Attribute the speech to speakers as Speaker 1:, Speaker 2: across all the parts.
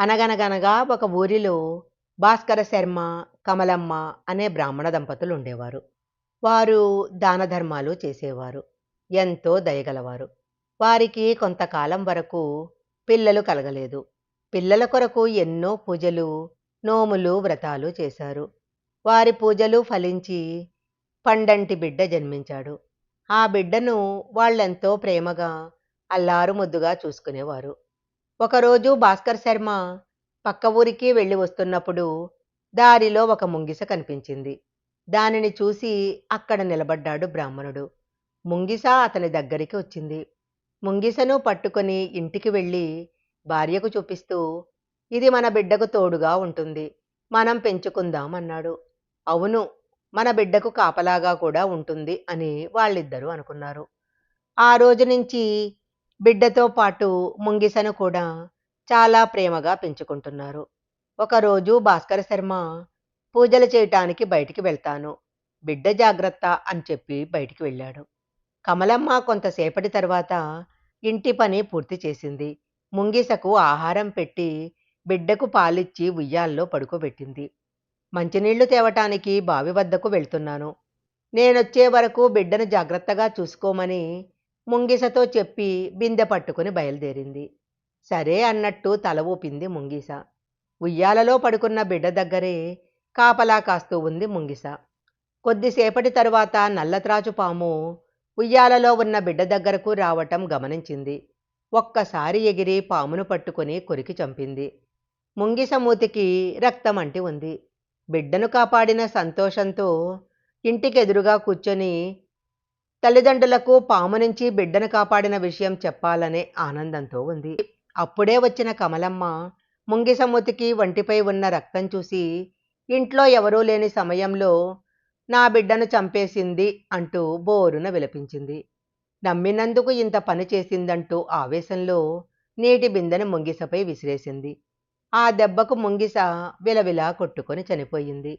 Speaker 1: అనగనగనగా ఒక ఊరిలో భాస్కర శర్మ కమలమ్మ అనే బ్రాహ్మణ దంపతులు ఉండేవారు. వారు దాన ధర్మాలు చేసేవారు. ఎంతో దయగలవారు. వారికి కొంతకాలం వరకు పిల్లలు కలగలేదు. పిల్లల కొరకు ఎన్నో పూజలు నోములు వ్రతాలు చేశారు. వారి పూజలు ఫలించి పండంటి బిడ్డ జన్మించాడు. ఆ బిడ్డను వాళ్ళెంతో ప్రేమగా అల్లారు ముద్దుగా చూసుకునేవారు. ఒకరోజు భాస్కర్ శర్మ పక్క ఊరికి వెళ్ళి వస్తున్నప్పుడు దారిలో ఒక ముంగిస కనిపించింది. దానిని చూసి అక్కడ నిలబడ్డాడు బ్రాహ్మణుడు. ముంగిస అతని దగ్గరికి వచ్చింది. ముంగిసను పట్టుకొని ఇంటికి వెళ్ళి భార్యకు చూపిస్తూ ఇది మన బిడ్డకు తోడుగా ఉంటుంది. మనం పెంచుకుందాం అన్నాడు. అవును మన బిడ్డకు కాపలాగా కూడా ఉంటుంది అని వాళ్ళిద్దరూ అనుకున్నారు. ఆ రోజు నుంచి బిడ్డతో పాటు ముంగిసను కూడా చాలా ప్రేమగా పెంచుకుంటున్నారు. ఒకరోజు భాస్కర శర్మ పూజలు చేయటానికి బయటికి వెళ్తాను. బిడ్డ జాగ్రత్త అని చెప్పి బయటికి వెళ్ళాడు. కమలమ్మ కొంతసేపటి తర్వాత ఇంటి పని పూర్తి చేసింది. ముంగిసకు ఆహారం పెట్టి బిడ్డకు పాలిచ్చి ఉయ్యాల్లో పడుకోబెట్టింది. మంచినీళ్ళు తేవటానికి బావి వద్దకు వెళ్తున్నాను. నేనొచ్చే వరకు బిడ్డను జాగ్రత్తగా చూసుకోమని ముంగిసతో చెప్పి బిందె పట్టుకుని బయలుదేరింది. సరే అన్నట్టు తల ఊపింది ముంగిస. ఉయ్యాలలో పడుకున్న బిడ్డ దగ్గరే కాపలా కాస్తూ ఉంది ముంగిస. కొద్దిసేపటి తరువాత నల్లత్రాచు పాము ఉయ్యాలలో ఉన్న బిడ్డ దగ్గరకు రావటం గమనించింది. ఒక్కసారి ఎగిరి పామును పట్టుకొని కొరికి చంపింది. ముంగిస మూతికి రక్తం అంటి ఉంది. బిడ్డను కాపాడిన సంతోషంతో ఇంటికెదురుగా కూర్చొని తల్లిదండ్రులకు పాము నుంచి బిడ్డను కాపాడిన విషయం చెప్పాలనే ఆనందంతో ఉంది. అప్పుడే వచ్చిన కమలమ్మ ముంగిసమ్మతికి వంటిపై ఉన్న రక్తం చూసి ఇంట్లో ఎవరూ లేని సమయంలో నా బిడ్డను చంపేసింది అంటూ బోరున విలపించింది. నమ్మినందుకు ఇంత పని చేసిందంటూ ఆవేశంలో నీటి బిందెను ముంగిసపై విసిరేసింది. ఆ దెబ్బకు ముంగిస విలవిలా కొట్టుకొని చనిపోయింది.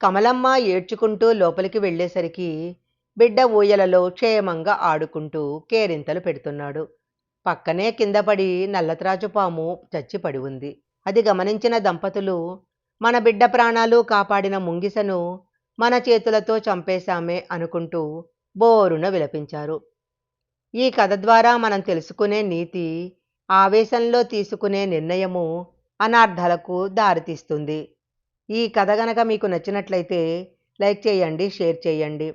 Speaker 1: కమలమ్మ ఏడ్చుకుంటూ లోపలికి వెళ్ళేసరికి బిడ్డ ఊయలలో క్షేమంగా ఆడుకుంటూ కేరింతలు పెడుతున్నాడు. పక్కనే కిందపడి నల్లత్రాజు పాము చచ్చిపడి ఉంది. అది గమనించిన దంపతులు మన బిడ్డ ప్రాణాలు కాపాడిన ముంగిసను మన చేతులతో చంపేశామే అనుకుంటూ బోరున విలపించారు. ఈ కథ ద్వారా మనం తెలుసుకునే నీతి ఆవేశంలో తీసుకునే నిర్ణయము అనార్థాలకు దారితీస్తుంది. ఈ కథ గనక మీకు నచ్చినట్లయితే లైక్ చేయండి షేర్ చేయండి.